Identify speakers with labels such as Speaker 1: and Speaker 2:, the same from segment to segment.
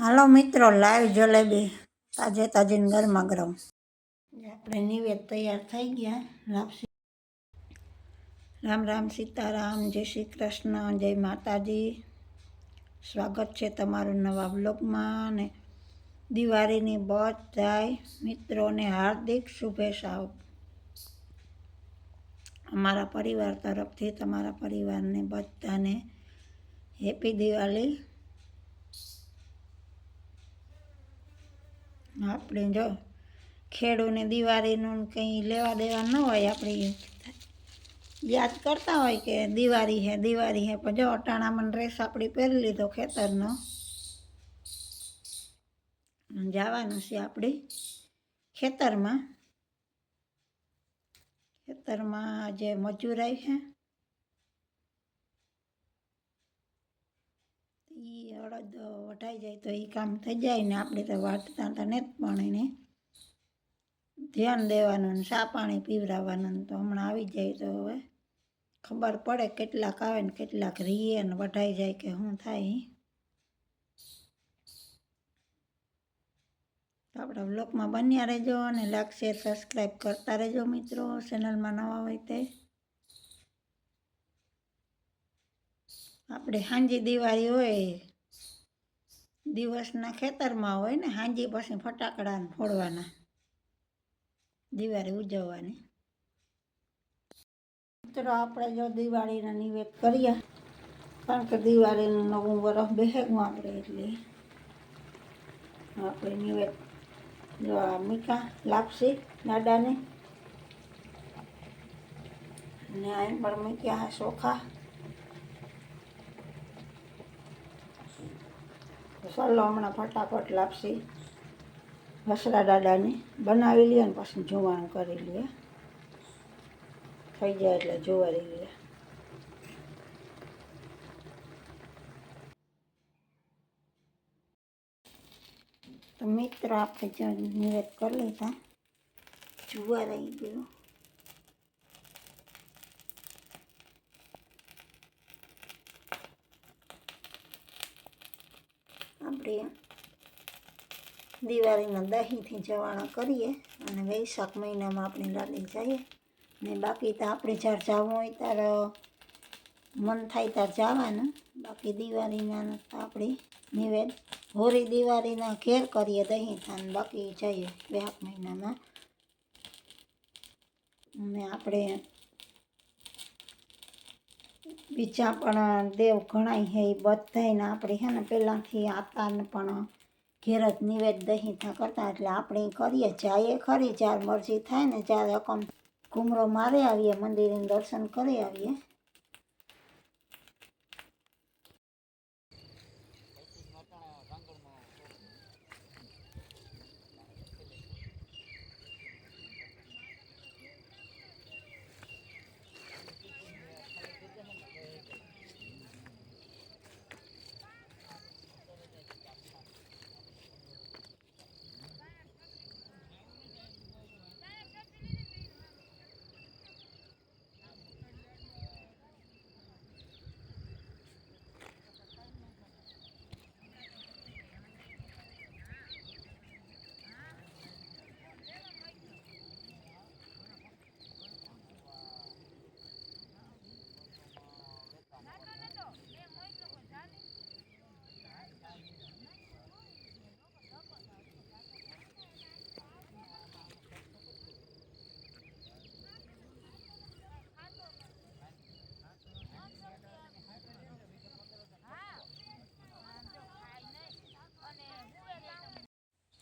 Speaker 1: હાલો મિત્રો, લાઈવ જલેબી. તાજે તાજી ગરમા. ગરમ આપણે નિવેદ તૈયાર થઈ ગયા. લાપસી રામ રામ સીતારામ, જય શ્રી કૃષ્ણ, જય માતાજી. સ્વાગત છે તમારું નવા બ્લોગમાં અને દિવાળીની બધાય મિત્રોને હાર્દિક શુભેચ્છાઓ. અમારા પરિવાર તરફથી, તમારા પરિવારને બધાને હેપી દિવાળી. આપણે જો ખેડૂને દિવાળીનું કંઈ લેવા દેવા ન હોય, આપણે યાદ કરતા હોય કે દિવાળી હે દિવાળી હે. પણ જો અટાણામાં ડ્રેસ આપણી પહેરી લીધો ખેતરનો. જવાનું છે આપણે ખેતરમાં. ખેતરમાં જે મજૂરાઈ છે એ અડદ વઢાઈ જાય તો એ કામ થઈ જાય ને આપણે તો વાટતા તો ને પણ એને ધ્યાન દેવાનું ને સા પાણી પીવડાવવાનું તો હમણાં આવી જાય તો હવે ખબર પડે કેટલાક આવે ને કેટલાક રીએ ને વઢાઈ જાય કે શું થાય. આપણા બ્લોગમાં બન્યા રહેજો અને લાઈક, શેર, સબસ્ક્રાઈબ કરતા રહેજો મિત્રો. ચેનલમાં નવા હોય તે આપણે હાંજી દિવાળી હોય, દિવસના ખેતરમાં હોય ને, હાંજી પછી ફટાકડા ફોડવાના, દિવાળી ઉજવવાની. મિત્રો, આપણે જો દિવાળીના નિવેદ કરીએ, કારણ કે દિવાળીનું નવું વરસ બેહેગું આપણે એટલે આપણે નિવેદ જો આ મીઠા લાપસી દાદાને ને અહીં પણ મૂક્યા ચોખા ચાલો હમણાં ફટાફટ લાપસી વસરા દાદાની બનાવી લઈએ ને પછી જોવાનું કરી લઈએ થઈ જાય એટલે જોવારી લઈએ તો મિત્ર આપણે નિવેદ કરી લીધા. જોવા રહી ગયું. આપણે દિવાળીના દહીંથી જવાણા કરીએ અને વૈશાખ મહિનામાં આપણે લાડી જઈએ. ને બાકી તો આપણે જ્યારે જવું હોય ત્યારે મન થાય ત્યારે જવાનું. બાકી દિવાળીના આપણે નિવેદ હોળી દિવાળીના ઘેર કરીએ દહીં થાન બાકી જઈએ બે મહિનામાં. અને આપણે બીજા પણ દેવ ઘણાય હે એ બધાને આપણે હે ને પહેલાંથી આતાને પણ ઘેર જ નિવેદ દહીં થા કરતા, એટલે આપણે કરીએ જઈએ ખરી, જ્યારે મરજી થાય ને જ્યારે અકમ ઘૂમરો મારી આવીએ મંદિરે દર્શન કરી આવીએ.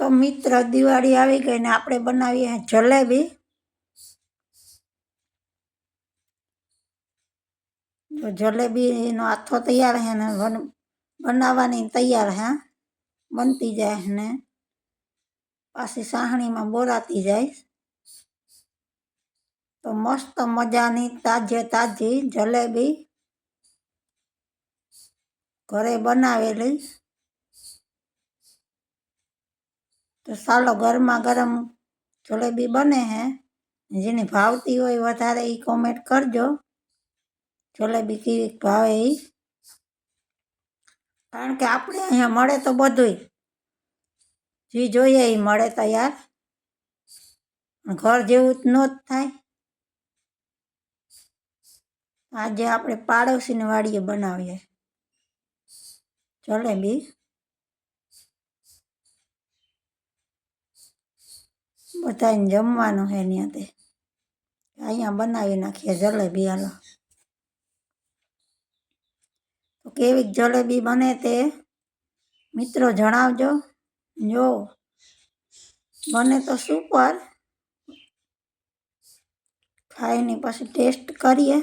Speaker 1: તો મિત્ર દિવાળી આવી ગઈ ને આપણે બનાવીએ જલેબી. જો જલેબીનો આથો તૈયાર છે ને બનાવવાની તૈયાર હે, બનતી જાય ને. પાછી સાહણીમાં બોરાતી જાય. તો મસ્ત મજાની તાજે તાજી જલેબી ઘરે બનાવેલી. તો સાલો ગરમા ગરમ જલેબી બને હે. જેને ભાવતી હોય વધારે એ કોમેન્ટ કરજો. જલેબી કેવી ભાવે એ કારણ કે આપણે અહીંયા મળે તો બધુંય. જે જોઈએ એ મળે તૈયાર. ઘર જેવું જ ન જ થાય. આજે આપણે પાડોશીની વાડીએ બનાવીએ. જલેબી. બધાને જમવાનું છે ત્યાં તે અહીંયા બનાવી નાખીએ જલેબી હાલો તો કેવી જલેબી બને તે મિત્રો જણાવજો જો બને તો સુપર ખાઈને પછી ટેસ્ટ કરીએ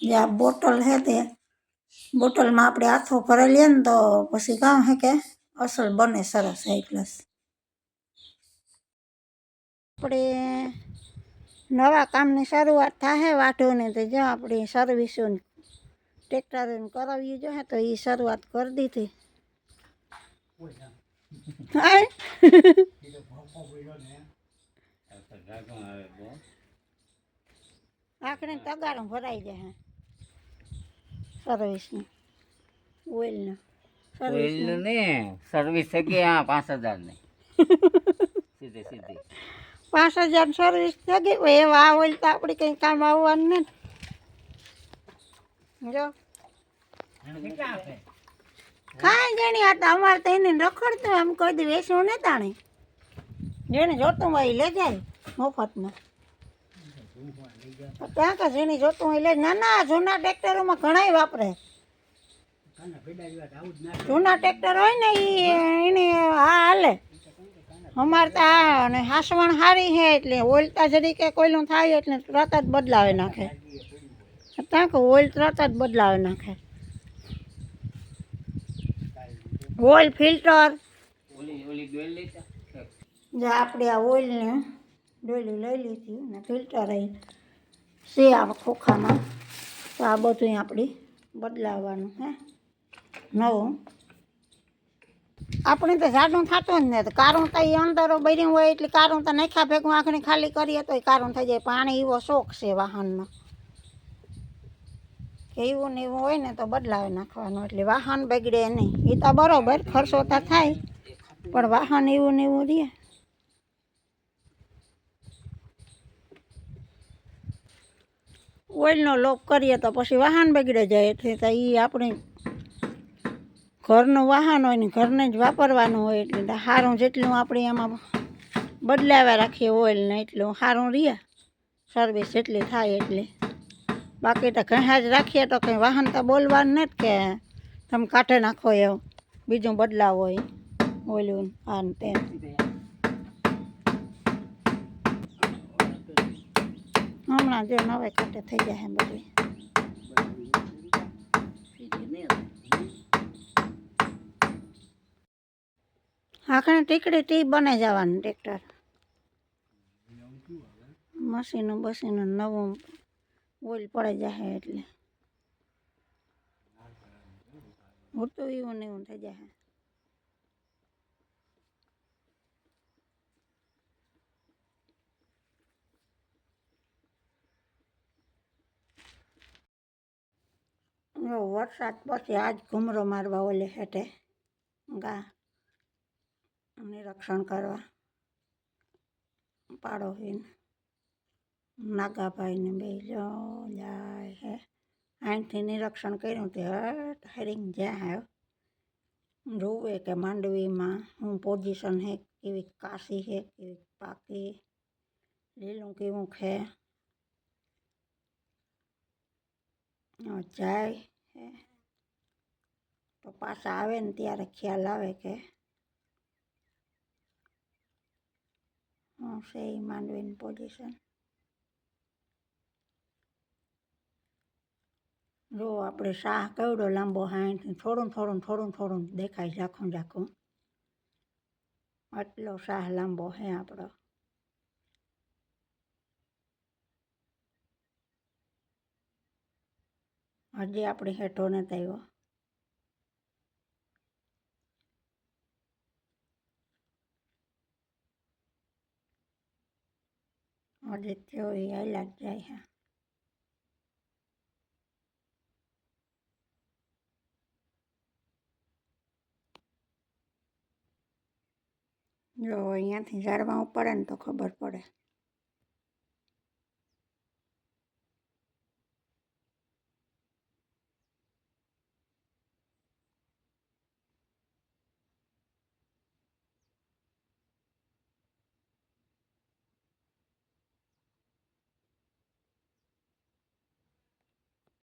Speaker 1: જે આ બોટલ છે તે બોટલમાં આપણે હાથો ભરી લઈએ ને તો પછી કામ હે કે અસલ બને સરસ હાઈ ક્લાસ આપણે નવા કામની શરૂઆત થાય વાઢોને તો જો આપણી સર્વિસોની ટ્રેક્ટરોને કરાવી જો હે તો એ શરૂઆત કરી દીધી. આખરે તગારું ભરાઈ જાય સર્વિસનું ઓઇલનું
Speaker 2: ઓઇલનું ને. સર્વિસ થકી હા પાંચ હજારની? સીધે સીધી.
Speaker 1: પાંચ હજાર સર્વિસ થકી હોય એવા આ ઓઇલ તો આપણે કંઈ કામ આવવાનું ને. જો. કાંઈ જાણી આ તો અમારે તો એને રખડતું આમ કોઈ દી વેચવું ને તાણે. જેને જોતું હોય લે જાય મફતમાં. ત્યાં કા જેને જોતું હોય એ લે ના ના જૂના ટ્રેક્ટરોમાં ઘણાય વાપરે. જૂના ટ્રેક્ટર હોય ને એ એને હા હાલે. અમારે તો આ અને હાસવણ સારી છે એટલે ઓઇલતા જરી કે કોઈલું થાય એટલે તરત જ બદલાવી નાખે. ત્યાં કે ઓઇલ તરત જ બદલાવી નાખે. Oil filter. જે આપણે આ ઓઇલને ડોલી લઈ લીધી અને ફિલ્ટર આવી છે આ ખોખામાં. તો આ બધું આપણી બદલાવવાનું હે. નવું. આપણે તો જાડું થતું જ ને. તો કારું તો એ અંદરો બર્યું હોય એટલે કારું તો નાખ્યા ભેગું આંખણી ખાલી કરીએ તો એ કારું થઈ જાય. પાણી એવો શોખ છે વાહનનો એવું ને એવું હોય ને તો બદલાવી નાખવાનું. એટલે વાહન બગડે નહીં. એ તો બરાબર, ખર્ચો તો થાય. પણ વાહન એવું ને એવું રહે ઓઇલનો લોક કરીએ તો પછી વાહન બગડે જાય. એટલે તો એ આપણે ઘરનું વાહન હોય ને ઘરને જ વાપરવાનું હોય. એટલે સારું જેટલું આપણે એમાં બદલાવ્યા રાખીએ ઓઇલને એટલું સારું રહે. સર્વિસ જેટલી થાય એટલી. બાકી તો ઘણા જ રાખીએ તો કંઈ વાહન તો બોલવાનું નથી કે તમે કાઢે નાખો એવું બીજું બદલાવ હોય. ઓલું આ ને તે હમણાં જો નવે કાંટે થઈ જાય બધું આખણે ટીકડી ટી બને જવાનું ટ્રેક્ટર. મશીનો બસીનો નવું ઓઇલ પડાઈ જાય એટલે. મોટું એવું ને એવું થઈ જાય વરસાદ પછી આજ ઘૂમરો મારવા ઓલે હેઠે ગા નિરીક્ષણ કરવા પાડોશીને નાગાભાઈને બે જો જાય હે અહીંથી નિરીક્ષણ કર્યું તે હટ હરિંગ જ્યાં આવ્યો જોવે કે માંડવીમાં હું પોઝિશન હે કેવી કાશી હે કેવી પાકી લીલું કેવું છે હવે જાય હે. તો પાછા આવે ને ત્યારે ખ્યાલ આવે કે હું છે એ માંડવીની પોઝિશન જો આપણે શાહ કેવડો લાંબો હાઈથી થોડું થોડું થોડું થોડું દેખાય ઝાખું ઝાખું આટલો શાહ લાંબો હે આપણો. હજી આપણે હેઠો નથી આવ્યો હજી થયો એ લાગ જાય હા. જો અહીંયાથી ઝાડવા પડે ને તો ખબર પડે.